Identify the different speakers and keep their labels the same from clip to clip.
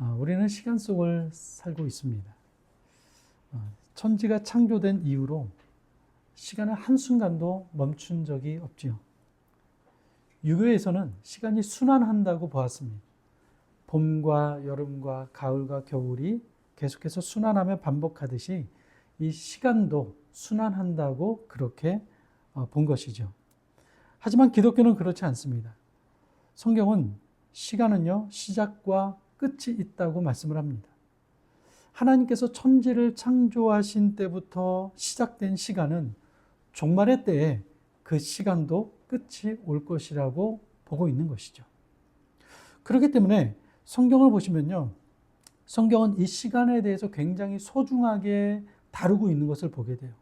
Speaker 1: 어, 우리는 시간 속을 살고 있습니다. 어, 천지가 창조된 이후로 시간은 한순간도 멈춘 적이 없지요. 유교에서는 시간이 순환한다고 보았습니다. 봄과 여름과 가을과 겨울이 계속해서 순환하며 반복하듯이 이 시간도 순환한다고 그렇게 어, 본 것이죠. 하지만 기독교는 그렇지 않습니다. 성경은 시간은요, 시작과 끝이 있다고 말씀을 합니다. 하나님께서 천지를 창조하신 때부터 시작된 시간은 종말의 때에 그 시간도 끝이 올 것이라고 보고 있는 것이죠. 그렇기 때문에 성경을 보시면요. 성경은 이 시간에 대해서 굉장히 소중하게 다루고 있는 것을 보게 돼요.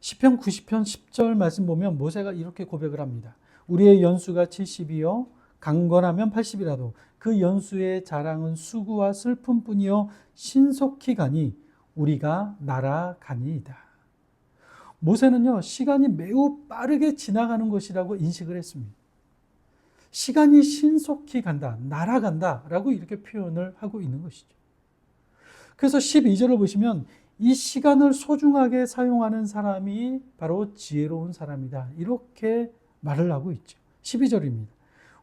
Speaker 1: 시편 90편 10절 말씀 보면 모세가 이렇게 고백을 합니다. 우리의 연수가 70이요 강건하면 80이라도 그 연수의 자랑은 수구와 슬픔뿐이요 신속히 가니 우리가 날아가니이다. 모세는요 시간이 매우 빠르게 지나가는 것이라고 인식을 했습니다. 시간이 신속히 간다, 날아간다라고 이렇게 표현을 하고 있는 것이죠. 그래서 12절을 보시면 이 시간을 소중하게 사용하는 사람이 바로 지혜로운 사람이다. 이렇게 말을 하고 있죠. 12절입니다.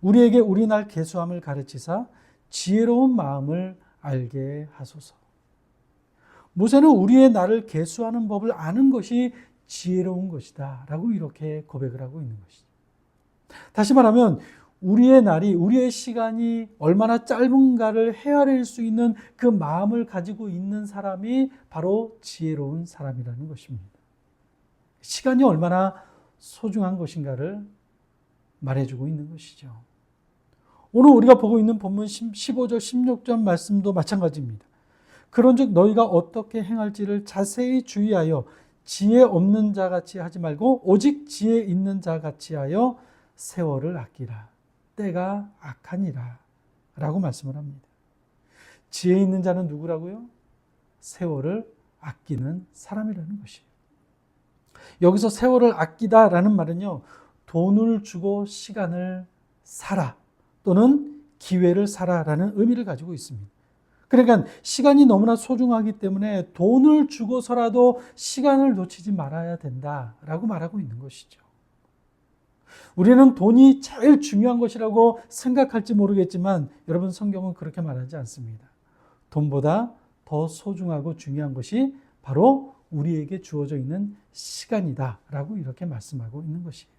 Speaker 1: 우리에게 우리 날 계수함을 가르치사 지혜로운 마음을 알게 하소서. 모세는 우리의 날을 계수하는 법을 아는 것이 지혜로운 것이다. 라고 이렇게 고백을 하고 있는 것이죠. 다시 말하면 우리의 날이, 우리의 시간이 얼마나 짧은가를 헤아릴 수 있는 그 마음을 가지고 있는 사람이 바로 지혜로운 사람이라는 것입니다. 시간이 얼마나 소중한 것인가를 말해주고 있는 것이죠. 오늘 우리가 보고 있는 본문 15절, 16절 말씀도 마찬가지입니다. 그런즉 너희가 어떻게 행할지를 자세히 주의하여 지혜 없는 자 같이 하지 말고 오직 지혜 있는 자 같이 하여 세월을 아끼라. 때가 악하니라. 라고 말씀을 합니다. 지혜 있는 자는 누구라고요? 세월을 아끼는 사람이라는 것이에요. 여기서 세월을 아끼다라는 말은요, 돈을 주고 시간을 사라 또는 기회를 사라라는 의미를 가지고 있습니다. 그러니까 시간이 너무나 소중하기 때문에 돈을 주고서라도 시간을 놓치지 말아야 된다라고 말하고 있는 것이죠. 우리는 돈이 제일 중요한 것이라고 생각할지 모르겠지만 여러분 성경은 그렇게 말하지 않습니다. 돈보다 더 소중하고 중요한 것이 바로 우리에게 주어져 있는 시간이다라고 이렇게 말씀하고 있는 것이에요.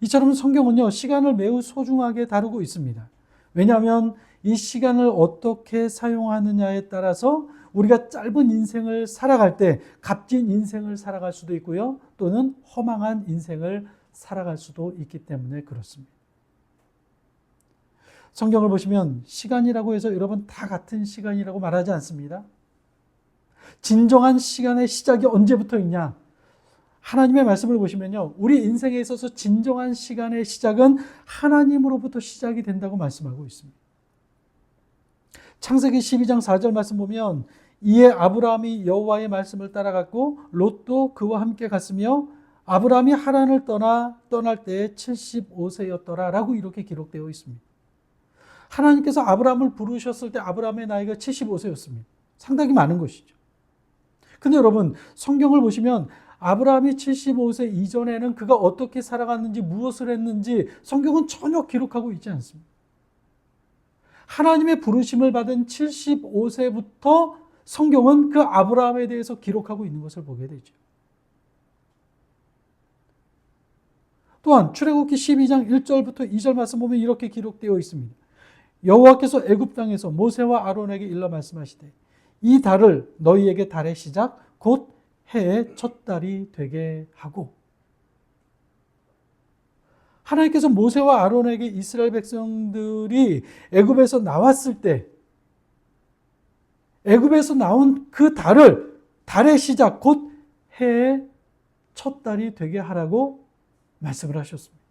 Speaker 1: 이처럼 성경은요, 시간을 매우 소중하게 다루고 있습니다. 왜냐하면 이 시간을 어떻게 사용하느냐에 따라서 우리가 짧은 인생을 살아갈 때 값진 인생을 살아갈 수도 있고요. 또는 허망한 인생을 살아갈 수도 있기 때문에 그렇습니다. 성경을 보시면 시간이라고 해서 여러분 다 같은 시간이라고 말하지 않습니다. 진정한 시간의 시작이 언제부터 있냐? 하나님의 말씀을 보시면요. 우리 인생에 있어서 진정한 시간의 시작은 하나님으로부터 시작이 된다고 말씀하고 있습니다. 창세기 12장 4절 말씀 보면 이에 아브라함이 여호와의 말씀을 따라갔고 롯도 그와 함께 갔으며 아브라함이 하란을 떠나 떠날 때에 75세였더라라고 이렇게 기록되어 있습니다. 하나님께서 아브라함을 부르셨을 때 아브라함의 나이가 75세였습니다. 상당히 많은 것이죠. 근데 여러분 성경을 보시면 아브라함이 75세 이전에는 그가 어떻게 살아갔는지 무엇을 했는지 성경은 전혀 기록하고 있지 않습니다. 하나님의 부르심을 받은 75세부터 성경은 그 아브라함에 대해서 기록하고 있는 것을 보게 되죠. 또한 출애굽기 12장 1절부터 2절 말씀 보면 이렇게 기록되어 있습니다. 여호와께서 애굽 땅에서 모세와 아론에게 일러 말씀하시되 이 달을 너희에게 달의 시작 곧 해의 첫 달이 되게 하고 하나님께서 모세와 아론에게 이스라엘 백성들이 애굽에서 나왔을 때 애굽에서 나온 그 달을 달의 시작 곧 해의 첫 달이 되게 하라고 말씀을 하셨습니다.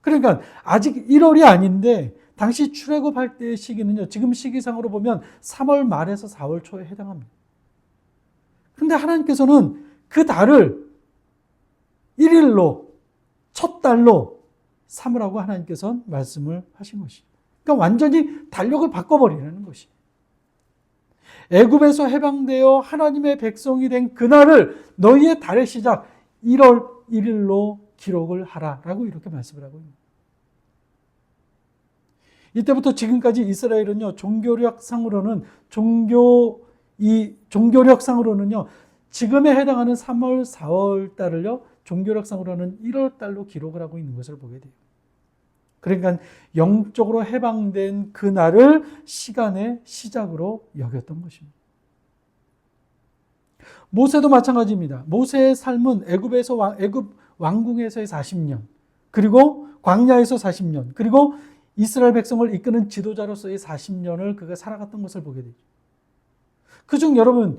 Speaker 1: 그러니까 아직 1월이 아닌데 당시 출애굽할 때의 시기는요. 지금 시기상으로 보면 3월 말에서 4월 초에 해당합니다. 근데 하나님께서는 그 달을 1일로 첫 달로 삼으라고 하나님께서는 말씀을 하신 것이죠. 그러니까 완전히 달력을 바꿔버리는 것이. 애굽에서 해방되어 하나님의 백성이 된 그날을 너희의 달의 시작 1월 1일로 기록을 하라라고 이렇게 말씀을 하고 있습니다. 이때부터 지금까지 이스라엘은요 종교력상으로는 종교 이 종교력상으로는요 지금에 해당하는 3월 4월 달을요 종교력상으로는 1월 달로 기록을 하고 있는 것을 보게 돼요. 그러니까 영적으로 해방된 그날을 시간의 시작으로 여겼던 것입니다. 모세도 마찬가지입니다. 모세의 삶은 애굽에서 왕, 애굽 왕궁에서의 40년, 그리고 광야에서 40년, 그리고 이스라엘 백성을 이끄는 지도자로서의 40년을 그가 살아갔던 것을 보게 되죠. 그중 여러분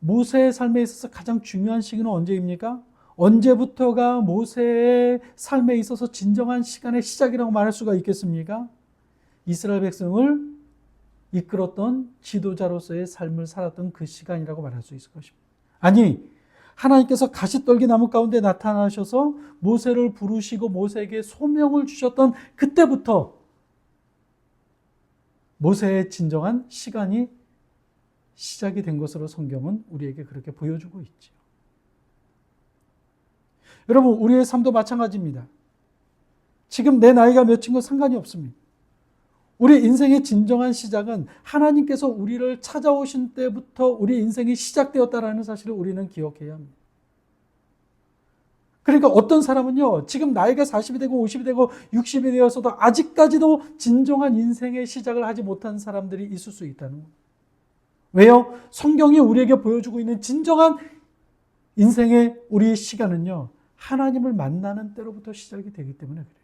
Speaker 1: 모세의 삶에 있어서 가장 중요한 시기는 언제입니까? 언제부터가 모세의 삶에 있어서 진정한 시간의 시작이라고 말할 수가 있겠습니까? 이스라엘 백성을 이끌었던 지도자로서의 삶을 살았던 그 시간이라고 말할 수 있을 것입니다. 아니, 하나님께서 가시떨기 나무 가운데 나타나셔서 모세를 부르시고 모세에게 소명을 주셨던 그때부터 모세의 진정한 시간이 시작이 된 것으로 성경은 우리에게 그렇게 보여주고 있지요. 여러분, 우리의 삶도 마찬가지입니다. 지금 내 나이가 몇인 건 상관이 없습니다. 우리 인생의 진정한 시작은 하나님께서 우리를 찾아오신 때부터 우리 인생이 시작되었다라는 사실을 우리는 기억해야 합니다. 그러니까 어떤 사람은요, 지금 나이가 40이 되고 50이 되고 60이 되어서도 아직까지도 진정한 인생의 시작을 하지 못한 사람들이 있을 수 있다는 거예요. 왜요? 성경이 우리에게 보여주고 있는 진정한 인생의 우리 시간은요, 하나님을 만나는 때로부터 시작이 되기 때문에 그래요.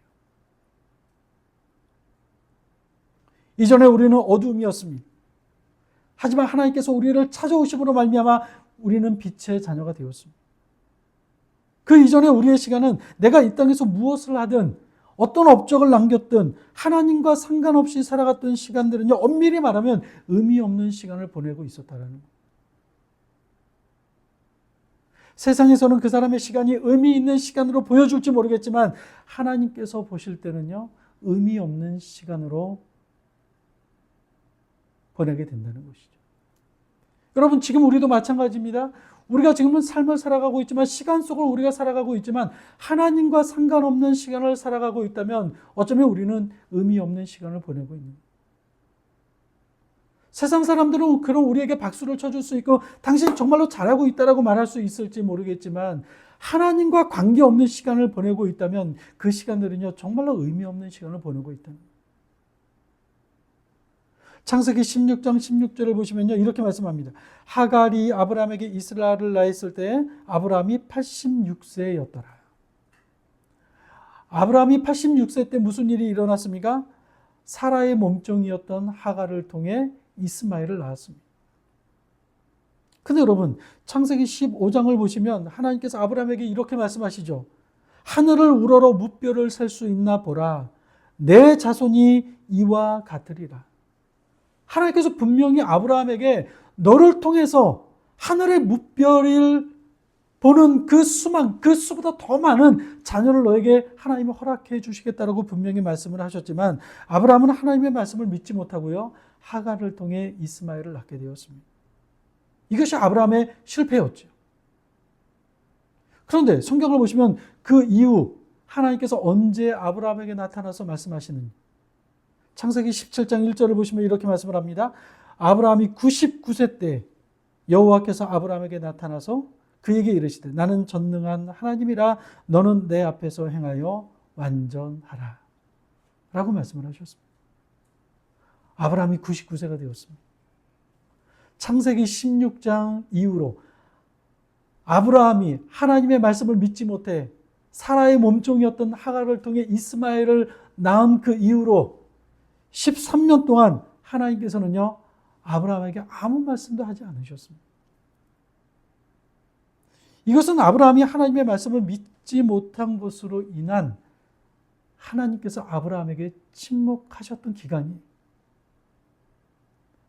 Speaker 1: 이전에 우리는 어둠이었습니다. 하지만 하나님께서 우리를 찾아오심으로 말미암아 우리는 빛의 자녀가 되었습니다. 그 이전에 우리의 시간은 내가 이 땅에서 무엇을 하든 어떤 업적을 남겼든 하나님과 상관없이 살아갔던 시간들은요 엄밀히 말하면 의미 없는 시간을 보내고 있었다라는 거예요. 세상에서는 그 사람의 시간이 의미 있는 시간으로 보여줄지 모르겠지만 하나님께서 보실 때는요 의미 없는 시간으로 보내게 된다는 것이죠. 여러분, 지금 우리도 마찬가지입니다. 우리가 지금은 삶을 살아가고 있지만, 시간 속을 우리가 살아가고 있지만, 하나님과 상관없는 시간을 살아가고 있다면, 어쩌면 우리는 의미 없는 시간을 보내고 있는 거예요. 세상 사람들은 그럼 우리에게 박수를 쳐줄 수 있고, 당신 정말로 잘하고 있다라고 말할 수 있을지 모르겠지만, 하나님과 관계없는 시간을 보내고 있다면, 그 시간들은요, 정말로 의미 없는 시간을 보내고 있다는. 창세기 16장 16절을 보시면요. 이렇게 말씀합니다. 하갈이 아브라함에게 이스라엘을 낳았을 때 아브라함이 86세였더라. 아브라함이 86세 때 무슨 일이 일어났습니까? 사라의 몸종이었던 하갈을 통해 이스마엘을 낳았습니다. 근데 여러분, 창세기 15장을 보시면 하나님께서 아브라함에게 이렇게 말씀하시죠. 하늘을 우러러 무뼈를 셀 수 있나 보라. 내 자손이 이와 같으리라. 하나님께서 분명히 아브라함에게 너를 통해서 하늘의 무별을 보는 그 수만, 그 수보다 더 많은 자녀를 너에게 하나님이 허락해 주시겠다라고 분명히 말씀을 하셨지만 아브라함은 하나님의 말씀을 믿지 못하고요. 하가를 통해 이스마엘을 낳게 되었습니다. 이것이 아브라함의 실패였죠. 그런데 성경을 보시면 그 이후 하나님께서 언제 아브라함에게 나타나서 말씀하시는지 창세기 17장 1절을 보시면 이렇게 말씀을 합니다. 아브라함이 99세 때 여호와께서 아브라함에게 나타나서 그에게 이르시되 나는 전능한 하나님이라 너는 내 앞에서 행하여 완전하라. 라고 말씀을 하셨습니다. 아브라함이 99세가 되었습니다. 창세기 16장 이후로 아브라함이 하나님의 말씀을 믿지 못해 사라의 몸종이었던 하갈을 통해 이스마엘을 낳은 그 이후로 13년 동안 하나님께서는요, 아브라함에게 아무 말씀도 하지 않으셨습니다. 이것은 아브라함이 하나님의 말씀을 믿지 못한 것으로 인한 하나님께서 아브라함에게 침묵하셨던 기간이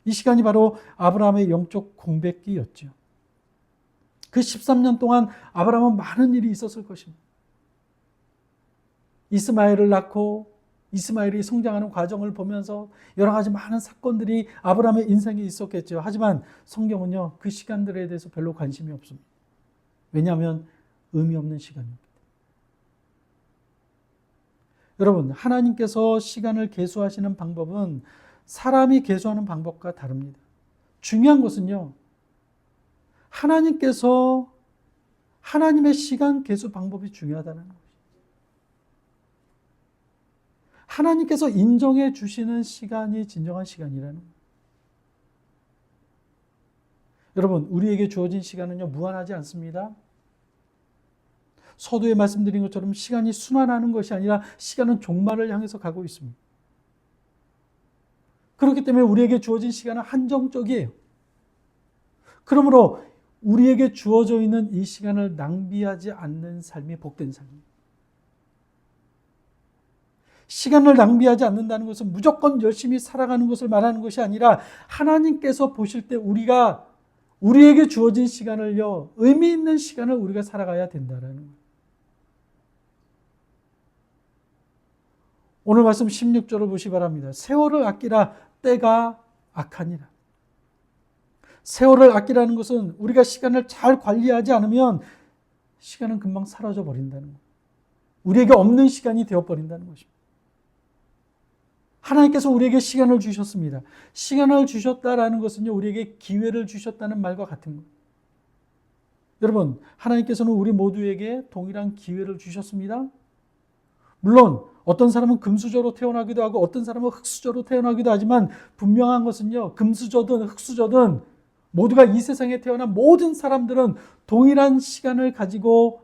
Speaker 1: 이 시간이 바로 아브라함의 영적 공백기였죠. 그 13년 동안 아브라함은 많은 일이 있었을 것입니다. 이스마엘을 낳고 이스마엘이 성장하는 과정을 보면서 여러 가지 많은 사건들이 아브라함의 인생에 있었겠죠. 하지만 성경은요, 그 시간들에 대해서 별로 관심이 없습니다. 왜냐하면 의미 없는 시간입니다. 여러분, 하나님께서 시간을 계수하시는 방법은 사람이 계수하는 방법과 다릅니다. 중요한 것은요, 하나님께서 하나님의 시간 계수 방법이 중요하다는 것입니다. 하나님께서 인정해 주시는 시간이 진정한 시간이라는 거예요. 여러분, 우리에게 주어진 시간은요, 무한하지 않습니다. 서두에 말씀드린 것처럼 시간이 순환하는 것이 아니라 시간은 종말을 향해서 가고 있습니다. 그렇기 때문에 우리에게 주어진 시간은 한정적이에요. 그러므로 우리에게 주어져 있는 이 시간을 낭비하지 않는 삶이 복된 삶입니다. 시간을 낭비하지 않는다는 것은 무조건 열심히 살아가는 것을 말하는 것이 아니라 하나님께서 보실 때 우리가 우리에게 주어진 시간을요, 의미 있는 시간을 우리가 살아가야 된다는. 오늘 말씀 16절을 보시 바랍니다. 세월을 아끼라 때가 악하니라. 세월을 아끼라는 것은 우리가 시간을 잘 관리하지 않으면 시간은 금방 사라져 버린다는 거예요. 우리에게 없는 시간이 되어 버린다는 것입니다. 하나님께서 우리에게 시간을 주셨습니다. 시간을 주셨다라는 것은요, 우리에게 기회를 주셨다는 말과 같은 거예요. 여러분, 하나님께서는 우리 모두에게 동일한 기회를 주셨습니다. 물론, 어떤 사람은 금수저로 태어나기도 하고, 어떤 사람은 흙수저로 태어나기도 하지만, 분명한 것은요, 금수저든 흙수저든 모두가 이 세상에 태어난 모든 사람들은 동일한 시간을 가지고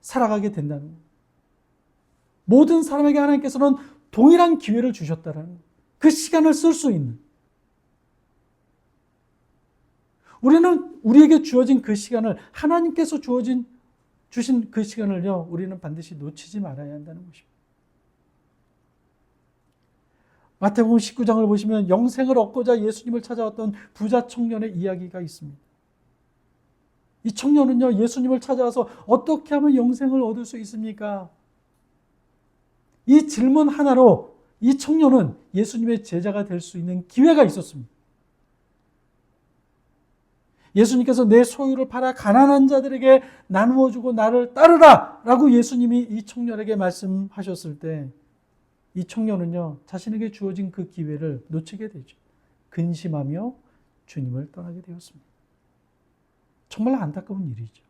Speaker 1: 살아가게 된다는 거예요. 모든 사람에게 하나님께서는 동일한 기회를 주셨다라는 그 시간을 쓸 수 있는 우리는 우리에게 주어진 그 시간을 하나님께서 주어진 주신 그 시간을요 우리는 반드시 놓치지 말아야 한다는 것입니다. 마태복음 19장을 보시면 영생을 얻고자 예수님을 찾아왔던 부자 청년의 이야기가 있습니다. 이 청년은요 예수님을 찾아와서 어떻게 하면 영생을 얻을 수 있습니까? 이 질문 하나로 이 청년은 예수님의 제자가 될 수 있는 기회가 있었습니다. 예수님께서 내 소유를 팔아 가난한 자들에게 나누어 주고 나를 따르라 라고 예수님이 이 청년에게 말씀하셨을 때 이 청년은요 자신에게 주어진 그 기회를 놓치게 되죠. 근심하며 주님을 떠나게 되었습니다. 정말 안타까운 일이죠.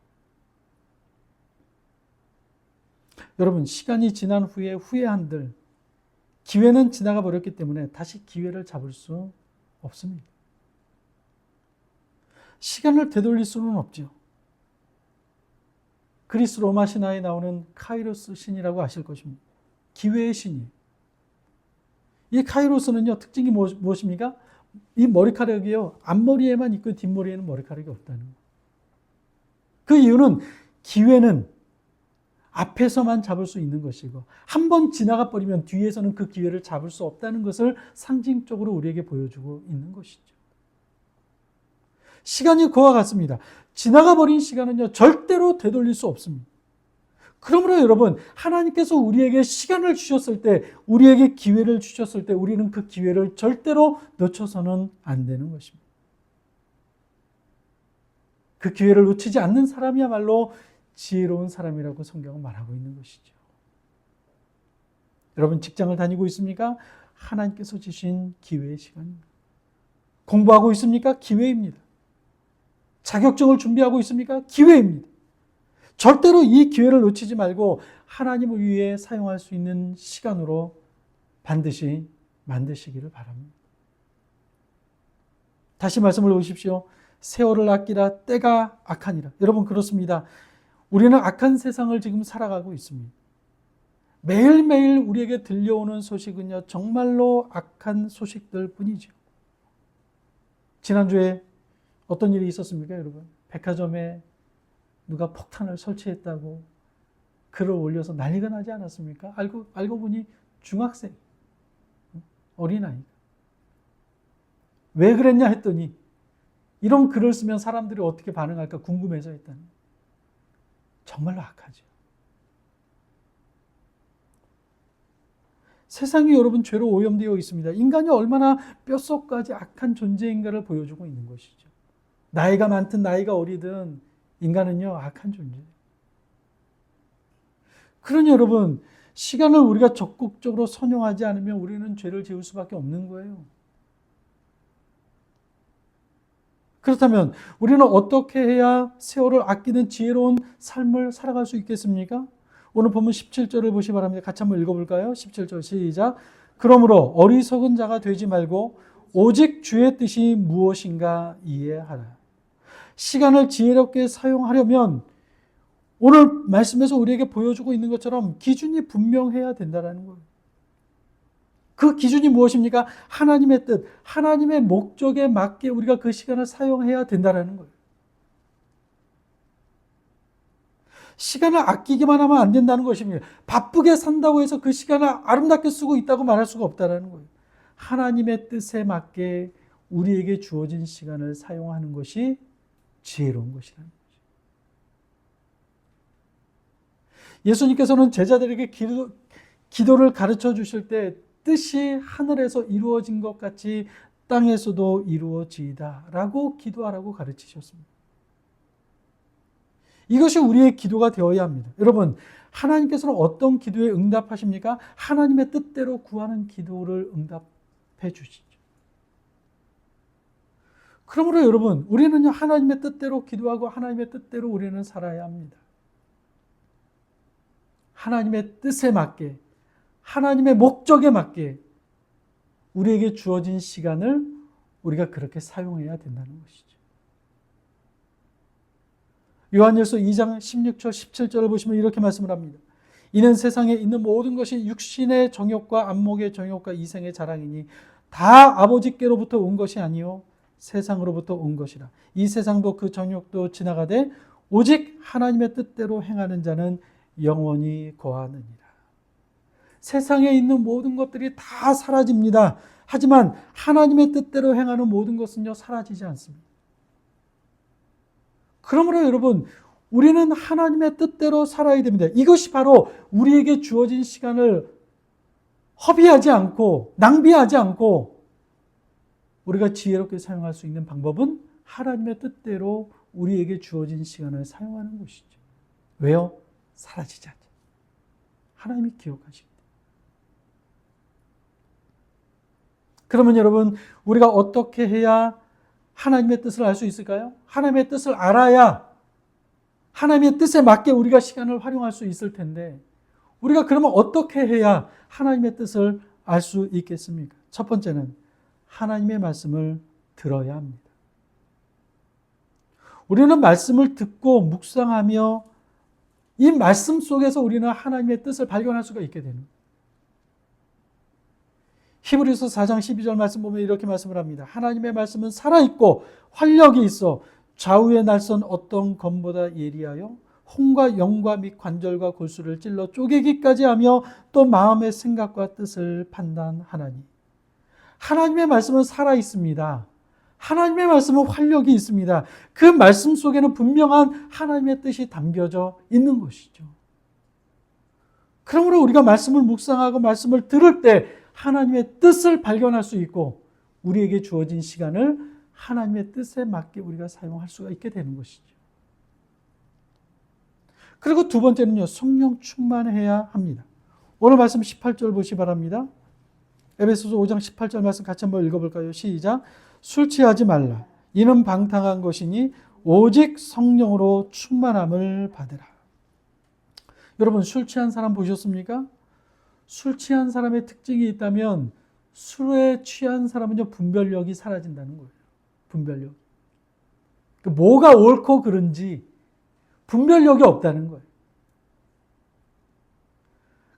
Speaker 1: 여러분, 시간이 지난 후에 후회한들, 기회는 지나가 버렸기 때문에 다시 기회를 잡을 수 없습니다. 시간을 되돌릴 수는 없죠. 그리스 로마 신화에 나오는 카이로스 신이라고 아실 것입니다. 기회의 신이에요. 이 카이로스는요, 특징이 무엇입니까? 이 머리카락이요, 앞머리에만 있고 뒷머리에는 머리카락이 없다는 거예요. 그 이유는 기회는 앞에서만 잡을 수 있는 것이고 한 번 지나가 버리면 뒤에서는 그 기회를 잡을 수 없다는 것을 상징적으로 우리에게 보여주고 있는 것이죠. 시간이 그와 같습니다. 지나가 버린 시간은요 절대로 되돌릴 수 없습니다. 그러므로 여러분 하나님께서 우리에게 시간을 주셨을 때 우리에게 기회를 주셨을 때 우리는 그 기회를 절대로 놓쳐서는 안 되는 것입니다. 그 기회를 놓치지 않는 사람이야말로 지혜로운 사람이라고 성경은 말하고 있는 것이죠. 여러분 직장을 다니고 있습니까? 하나님께서 주신 기회의 시간입니다. 공부하고 있습니까? 기회입니다. 자격증을 준비하고 있습니까? 기회입니다. 절대로 이 기회를 놓치지 말고 하나님을 위해 사용할 수 있는 시간으로 반드시 만드시기를 바랍니다. 다시 말씀을 보십시오. 세월을 아끼라 때가 악하니라. 여러분 그렇습니다. 우리는 악한 세상을 지금 살아가고 있습니다. 매일매일 우리에게 들려오는 소식은요, 정말로 악한 소식들 뿐이죠. 지난주에 어떤 일이 있었습니까, 여러분? 백화점에 누가 폭탄을 설치했다고 글을 올려서 난리가 나지 않았습니까? 알고, 알고 보니 중학생, 어린아이가. 왜 그랬냐 했더니, 이런 글을 쓰면 사람들이 어떻게 반응할까 궁금해서 했다는. 정말로 악하죠. 세상이 여러분 죄로 오염되어 있습니다. 인간이 얼마나 뼛속까지 악한 존재인가를 보여주고 있는 것이죠. 나이가 많든 나이가 어리든 인간은요 악한 존재. 그러니 여러분 시간을 우리가 적극적으로 선용하지 않으면 우리는 죄를 지을 수밖에 없는 거예요. 그렇다면 우리는 어떻게 해야 세월을 아끼는 지혜로운 삶을 살아갈 수 있겠습니까? 오늘 본문 17절을 보시 기 바랍니다. 같이 한번 읽어볼까요? 17절 시작. 그러므로 어리석은 자가 되지 말고 오직 주의 뜻이 무엇인가 이해하라. 시간을 지혜롭게 사용하려면 오늘 말씀에서 우리에게 보여주고 있는 것처럼 기준이 분명해야 된다는 거예요. 그 기준이 무엇입니까? 하나님의 뜻, 하나님의 목적에 맞게 우리가 그 시간을 사용해야 된다는 거예요. 시간을 아끼기만 하면 안 된다는 것입니다. 바쁘게 산다고 해서 그 시간을 아름답게 쓰고 있다고 말할 수가 없다는 거예요. 하나님의 뜻에 맞게 우리에게 주어진 시간을 사용하는 것이 지혜로운 것이라는 거죠. 예수님께서는 제자들에게 기도, 기도를 가르쳐 주실 때 뜻이 하늘에서 이루어진 것 같이 땅에서도 이루어지이다 라고 기도하라고 가르치셨습니다. 이것이 우리의 기도가 되어야 합니다. 여러분, 하나님께서는 어떤 기도에 응답하십니까? 하나님의 뜻대로 구하는 기도를 응답해 주시죠. 그러므로 여러분, 우리는 하나님의 뜻대로 기도하고 하나님의 뜻대로 우리는 살아야 합니다. 하나님의 뜻에 맞게, 하나님의 목적에 맞게 우리에게 주어진 시간을 우리가 그렇게 사용해야 된다는 것이죠. 요한일서 2장 16절 17절을 보시면 이렇게 말씀을 합니다. 이는 세상에 있는 모든 것이 육신의 정욕과 안목의 정욕과 이생의 자랑이니 다 아버지께로부터 온 것이 아니요 세상으로부터 온 것이라. 이 세상도 그 정욕도 지나가되 오직 하나님의 뜻대로 행하는 자는 영원히 거하느니라. 세상에 있는 모든 것들이 다 사라집니다. 하지만 하나님의 뜻대로 행하는 모든 것은요 사라지지 않습니다. 그러므로 여러분, 우리는 하나님의 뜻대로 살아야 됩니다. 이것이 바로 우리에게 주어진 시간을 허비하지 않고, 낭비하지 않고, 우리가 지혜롭게 사용할 수 있는 방법은 하나님의 뜻대로 우리에게 주어진 시간을 사용하는 것이죠. 왜요? 사라지지 않죠. 하나님이 기억하십니다. 그러면 여러분, 우리가 어떻게 해야 하나님의 뜻을 알 수 있을까요? 하나님의 뜻을 알아야 하나님의 뜻에 맞게 우리가 시간을 활용할 수 있을 텐데 우리가 그러면 어떻게 해야 하나님의 뜻을 알 수 있겠습니까? 첫 번째는 하나님의 말씀을 들어야 합니다. 우리는 말씀을 듣고 묵상하며 이 말씀 속에서 우리는 하나님의 뜻을 발견할 수가 있게 거예요. 히브리서 4장 12절 말씀 보면 이렇게 말씀을 합니다. 하나님의 말씀은 살아있고 활력이 있어 좌우에 날선 어떤 검보다 예리하여 홍과 영과 및 관절과 골수를 찔러 쪼개기까지 하며 또 마음의 생각과 뜻을 판단하나니 하나님의 말씀은 살아 있습니다. 하나님의 말씀은 활력이 있습니다. 그 말씀 속에는 분명한 하나님의 뜻이 담겨져 있는 것이죠. 그러므로 우리가 말씀을 묵상하고 말씀을 들을 때 하나님의 뜻을 발견할 수 있고 우리에게 주어진 시간을 하나님의 뜻에 맞게 우리가 사용할 수가 있게 되는 것이죠. 그리고 두 번째는요, 성령 충만해야 합니다. 오늘 말씀 18절 보시 바랍니다. 에베소서 5장 18절 말씀 같이 한번 읽어볼까요? 시작. 술 취하지 말라. 이는 방탕한 것이니 오직 성령으로 충만함을 받으라. 여러분 술 취한 사람 보셨습니까? 술 취한 사람의 특징이 있다면 술에 취한 사람은요 분별력이 사라진다는 거예요. 분별력. 그 뭐가 옳고 그른지 분별력이 없다는 거예요.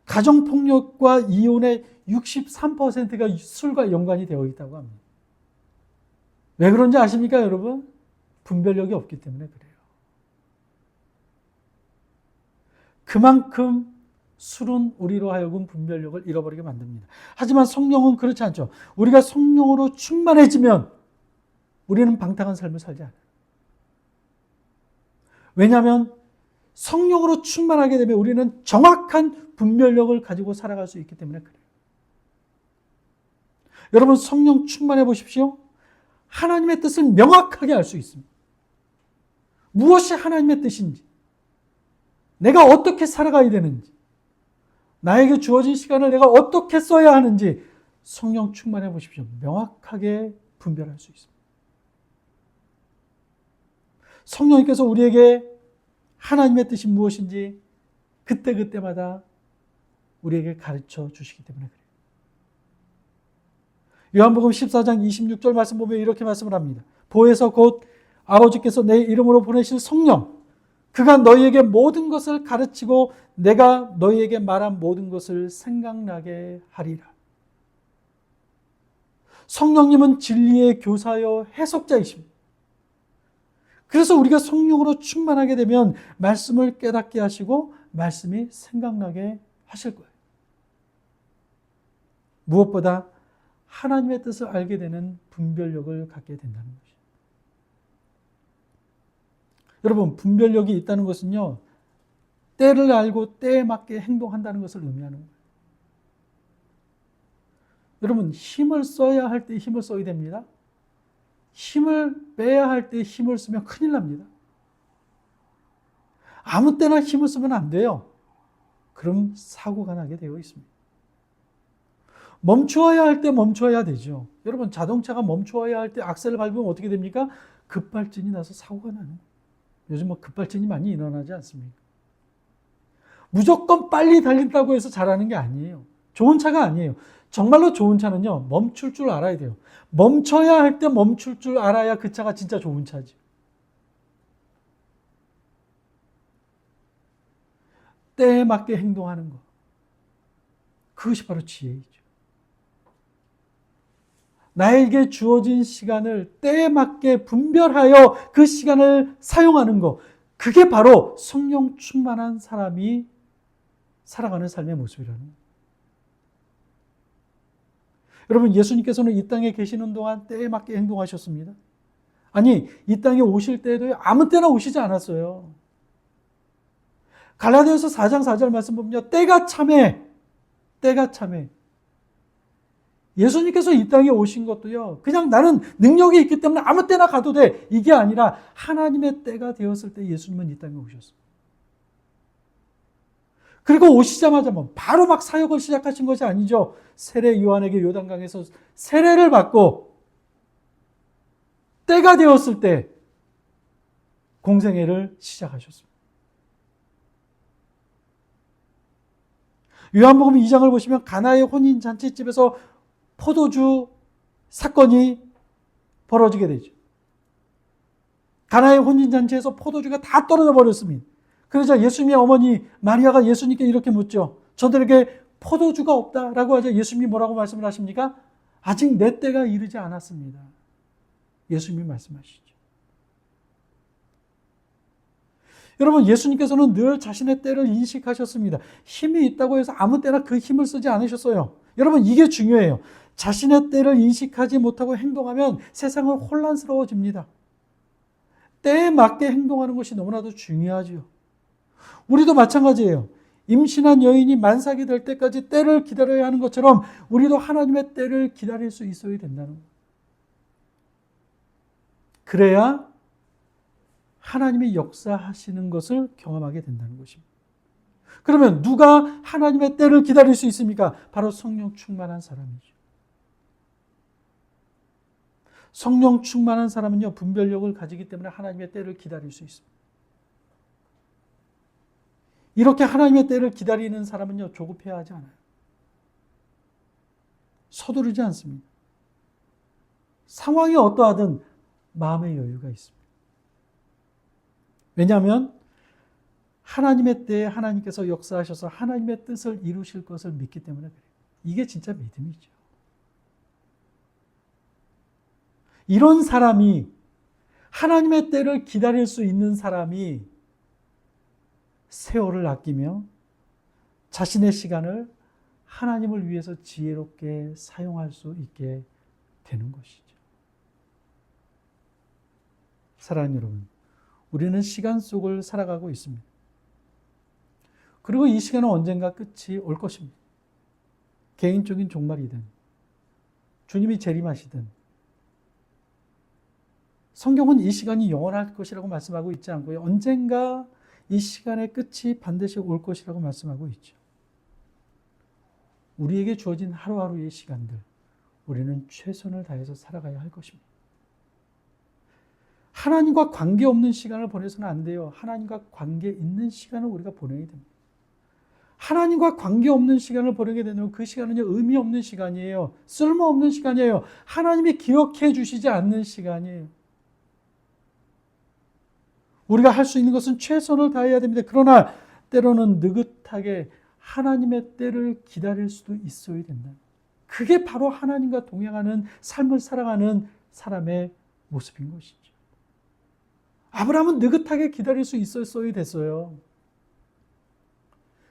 Speaker 1: 가정폭력과 이혼의 63%가 술과 연관이 되어 있다고 합니다. 왜 그런지 아십니까, 여러분? 분별력이 없기 때문에 그래요. 그만큼 술은 우리로 하여금 분별력을 잃어버리게 만듭니다. 하지만 성령은 그렇지 않죠. 우리가 성령으로 충만해지면 우리는 방탕한 삶을 살지 않아요. 왜냐하면 성령으로 충만하게 되면 우리는 정확한 분별력을 가지고 살아갈 수 있기 때문에 그래요. 여러분 성령 충만해 보십시오. 하나님의 뜻을 명확하게 알 수 있습니다. 무엇이 하나님의 뜻인지, 내가 어떻게 살아가야 되는지, 나에게 주어진 시간을 내가 어떻게 써야 하는지 성령 충만해 보십시오. 명확하게 분별할 수 있습니다. 성령님께서 우리에게 하나님의 뜻이 무엇인지 그때그때마다 우리에게 가르쳐 주시기 때문에 그래요. 요한복음 14장 26절 말씀 보면 이렇게 말씀을 합니다. 보혜서 곧 아버지께서 내 이름으로 보내실 성령 그가 너희에게 모든 것을 가르치고 내가 너희에게 말한 모든 것을 생각나게 하리라. 성령님은 진리의 교사여 해석자이십니다. 그래서 우리가 성령으로 충만하게 되면 말씀을 깨닫게 하시고 말씀이 생각나게 하실 거예요. 무엇보다 하나님의 뜻을 알게 되는 분별력을 갖게 된다는 것이죠. 여러분, 분별력이 있다는 것은요, 때를 알고 때에 맞게 행동한다는 것을 의미하는 거예요. 여러분, 힘을 써야 할 때 힘을 써야 됩니다. 힘을 빼야 할 때 힘을 쓰면 큰일 납니다. 아무 때나 힘을 쓰면 안 돼요. 그럼 사고가 나게 되어 있습니다. 멈추어야 할 때 멈춰야 되죠. 여러분, 자동차가 멈추어야 할 때 악셀을 밟으면 어떻게 됩니까? 급발진이 나서 사고가 나는 거예요. 요즘 뭐 급발진이 많이 일어나지 않습니까? 무조건 빨리 달린다고 해서 잘하는 게 아니에요. 좋은 차가 아니에요. 정말로 좋은 차는요, 멈출 줄 알아야 돼요. 멈춰야 할 때 멈출 줄 알아야 그 차가 진짜 좋은 차지. 때에 맞게 행동하는 것. 그것이 바로 지혜이죠. 나에게 주어진 시간을 때에 맞게 분별하여 그 시간을 사용하는 것. 그게 바로 성령 충만한 사람이 살아가는 삶의 모습이라는 거예요. 여러분, 예수님께서는 이 땅에 계시는 동안 때에 맞게 행동하셨습니다. 아니, 이 땅에 오실 때에도 아무 때나 오시지 않았어요. 갈라디아서 4장 4절 말씀 보면요. 때가 참해. 때가 참해. 예수님께서 이 땅에 오신 것도요. 그냥 나는 능력이 있기 때문에 아무 때나 가도 돼. 이게 아니라 하나님의 때가 되었을 때 예수님은 이 땅에 오셨어요. 그리고 오시자마자 뭐 바로 막 사역을 시작하신 것이 아니죠. 세례 요한에게 요단강에서 세례를 받고 때가 되었을 때 공생애를 시작하셨습니다. 요한복음 2장을 보시면 가나의 혼인 잔치집에서 포도주 사건이 벌어지게 되죠. 가나의 혼인 잔치에서 포도주가 다 떨어져 버렸습니다. 그러자 예수님의 어머니 마리아가 예수님께 이렇게 묻죠. 저들에게 포도주가 없다라고 하자 예수님이 뭐라고 말씀을 하십니까? 아직 내 때가 이르지 않았습니다. 예수님이 말씀하시죠. 여러분, 예수님께서는 늘 자신의 때를 인식하셨습니다. 힘이 있다고 해서 아무 때나 그 힘을 쓰지 않으셨어요. 여러분, 이게 중요해요. 자신의 때를 인식하지 못하고 행동하면 세상은 혼란스러워집니다. 때에 맞게 행동하는 것이 너무나도 중요하지요. 우리도 마찬가지예요. 임신한 여인이 만삭이 될 때까지 때를 기다려야 하는 것처럼 우리도 하나님의 때를 기다릴 수 있어야 된다는 거예요. 그래야 하나님이 역사하시는 것을 경험하게 된다는 것입니다. 그러면 누가 하나님의 때를 기다릴 수 있습니까? 바로 성령 충만한 사람이죠. 성령 충만한 사람은요, 분별력을 가지기 때문에 하나님의 때를 기다릴 수 있습니다. 이렇게 하나님의 때를 기다리는 사람은요, 조급해야 하지 않아요. 서두르지 않습니다. 상황이 어떠하든 마음의 여유가 있습니다. 왜냐하면 하나님의 때에 하나님께서 역사하셔서 하나님의 뜻을 이루실 것을 믿기 때문에 그래요. 이게 진짜 믿음이죠. 이런 사람이 하나님의 때를 기다릴 수 있는 사람이 세월을 아끼며 자신의 시간을 하나님을 위해서 지혜롭게 사용할 수 있게 되는 것이죠. 사랑하는 여러분, 우리는 시간 속을 살아가고 있습니다. 그리고 이 시간은 언젠가 끝이 올 것입니다. 개인적인 종말이든, 주님이 재림하시든 성경은 이 시간이 영원할 것이라고 말씀하고 있지 않고요. 언젠가 이 시간의 끝이 반드시 올 것이라고 말씀하고 있죠. 우리에게 주어진 하루하루의 시간들, 우리는 최선을 다해서 살아가야 할 것입니다. 하나님과 관계 없는 시간을 보내서는 안 돼요. 하나님과 관계 있는 시간을 우리가 보내야 됩니다. 하나님과 관계 없는 시간을 보내게 되면 그 시간은요, 의미 없는 시간이에요. 쓸모 없는 시간이에요. 하나님이 기억해 주시지 않는 시간이에요. 우리가 할 수 있는 것은 최선을 다해야 됩니다. 그러나 때로는 느긋하게 하나님의 때를 기다릴 수도 있어야 된다. 그게 바로 하나님과 동행하는 삶을 살아가는 사람의 모습인 것이죠. 아브라함은 느긋하게 기다릴 수 있었어야 됐어요.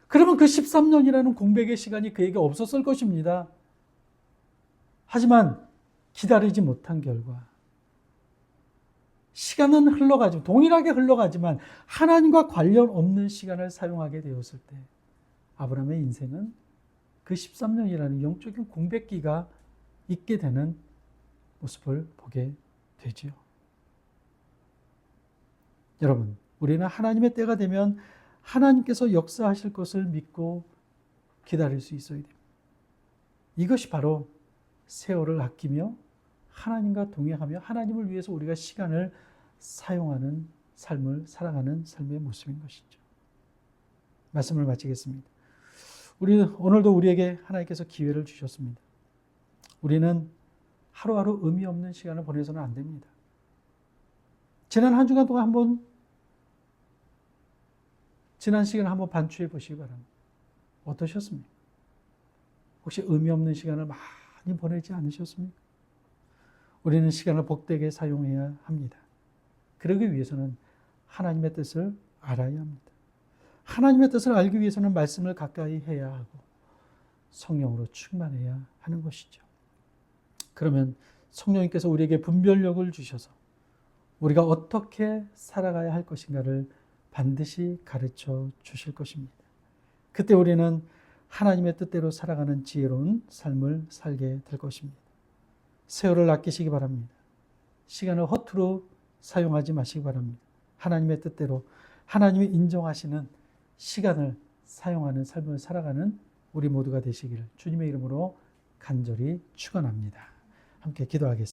Speaker 1: 그러면 그 13년이라는 공백의 시간이 그에게 없었을 것입니다. 하지만 기다리지 못한 결과 시간은 흘러가지만 동일하게 흘러가지만 하나님과 관련 없는 시간을 사용하게 되었을 때 아브라함의 인생은 그 13년이라는 영적인 공백기가 있게 되는 모습을 보게 되지요. 여러분, 우리는 하나님의 때가 되면 하나님께서 역사하실 것을 믿고 기다릴 수 있어야 됩니다. 이것이 바로 세월을 아끼며 하나님과 동행하며 하나님을 위해서 우리가 시간을 사용하는 삶을 살아가는 삶의 모습인 것이죠. 말씀을 마치겠습니다. 우리 오늘도 우리에게 하나님께서 기회를 주셨습니다. 우리는 하루하루 의미 없는 시간을 보내서는 안 됩니다. 지난 한 주간 동안 한번 지난 시간을 한번 반추해 보시기 바랍니다. 어떠셨습니까? 혹시 의미 없는 시간을 많이 보내지 않으셨습니까? 우리는 시간을 복되게 사용해야 합니다. 그러기 위해서는 하나님의 뜻을 알아야 합니다. 하나님의 뜻을 알기 위해서는 말씀을 가까이 해야 하고 성령으로 충만해야 하는 것이죠. 그러면 성령님께서 우리에게 분별력을 주셔서 우리가 어떻게 살아가야 할 것인가를 반드시 가르쳐 주실 것입니다. 그때 우리는 하나님의 뜻대로 살아가는 지혜로운 삶을 살게 될 것입니다. 세월을 아끼시기 바랍니다. 시간을 허투루 사용하지 마시기 바랍니다. 하나님의 뜻대로 하나님이 인정하시는 시간을 사용하는 삶을 살아가는 우리 모두가 되시기를 주님의 이름으로 간절히 축원합니다. 함께 기도하겠습니다.